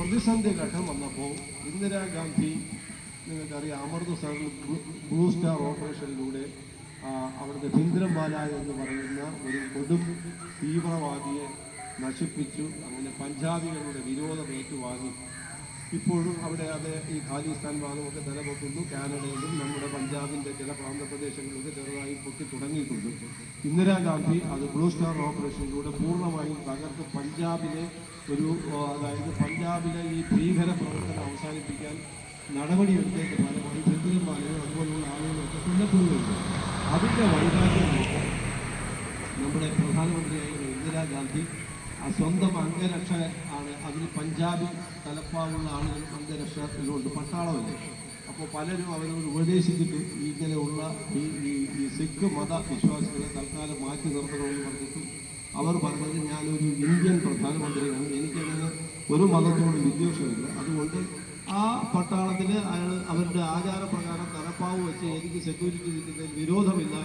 പ്രതിസന്ധി ഘട്ടം വന്നപ്പോൾ ഇന്ദിരാഗാന്ധി നിങ്ങൾക്കറിയാം അമൃത് സാറിൽ ബ്ലൂ സ്റ്റാർ ഓപ്പറേഷനിലൂടെ അവിടുത്തെ ഭിന്ദ്രംബാല എന്ന് പറയുന്ന ഒരു കൊടും തീവ്രവാദിയെ നശിപ്പിച്ചു. അങ്ങനെ പഞ്ചാബികളുടെ വിരോധം ഏറ്റുവാങ്ങി. ഇപ്പോഴും അവിടെ അത് ഈ ഖാലിസ്ഥാൻ ഭാഗമൊക്കെ നിലനിൽക്കുന്നു. കാനഡയിലും നമ്മുടെ പഞ്ചാബിന്റെ ചില പ്രാന്തപ്രദേശങ്ങളിലൊക്കെ ചെറുതായി പൊട്ടി തുടങ്ങിയിട്ടുണ്ട്. ഇന്ദിരാഗാന്ധി അത് ബ്ലൂ സ്റ്റാർ ഓപ്പറേഷനിലൂടെ പൂർണമായും തകർത്ത് പഞ്ചാബിലെ ഒരു അതായത് പഞ്ചാബിലെ ഈ ഭീകര പ്രവർത്തനം അവസാനിപ്പിക്കാൻ നടപടിയെടുത്തേക്ക് ഫലമായി ചെറുമാലയോ അതുപോലുള്ള ആളുകളൊക്കെ കൊല്ലപ്പെടുകയുണ്ട് അതിന്റെ വൈകാര്യം നമ്മുടെ പ്രധാനമന്ത്രിയായിരുന്ന ഇന്ദിരാഗാന്ധി സ്വന്തം അംഗരക്ഷ ആണ്. അതിൽ പഞ്ചാബി തലപ്പാവുള്ള ആളുകൾ അംഗരക്ഷത്തിലുണ്ട് പട്ടാളമല്ലേ? അപ്പോൾ പലരും അവരോട് ഉപദേശിച്ചിട്ട് ഇങ്ങനെയുള്ള ഈ ഈ ഈ സിഖ് മത വിശ്വാസികളെ തൽക്കാലം മാറ്റി നിർത്തണമെന്ന് പറഞ്ഞിട്ടും അവർ പറഞ്ഞത് ഞാനൊരു ഇന്ത്യൻ പ്രധാനമന്ത്രിയാണ്. എനിക്കങ്ങനെ ഒരു മതത്തോടും വിദ്വേഷമില്ല. അതുകൊണ്ട് ആ പട്ടാളത്തിൽ അയാൾ അവരുടെ ആചാരപ്രകാരം തലപ്പാവ് വെച്ച് എനിക്ക് സെക്യൂരിറ്റി കിട്ടുന്നതിൽ വിരോധമില്ല.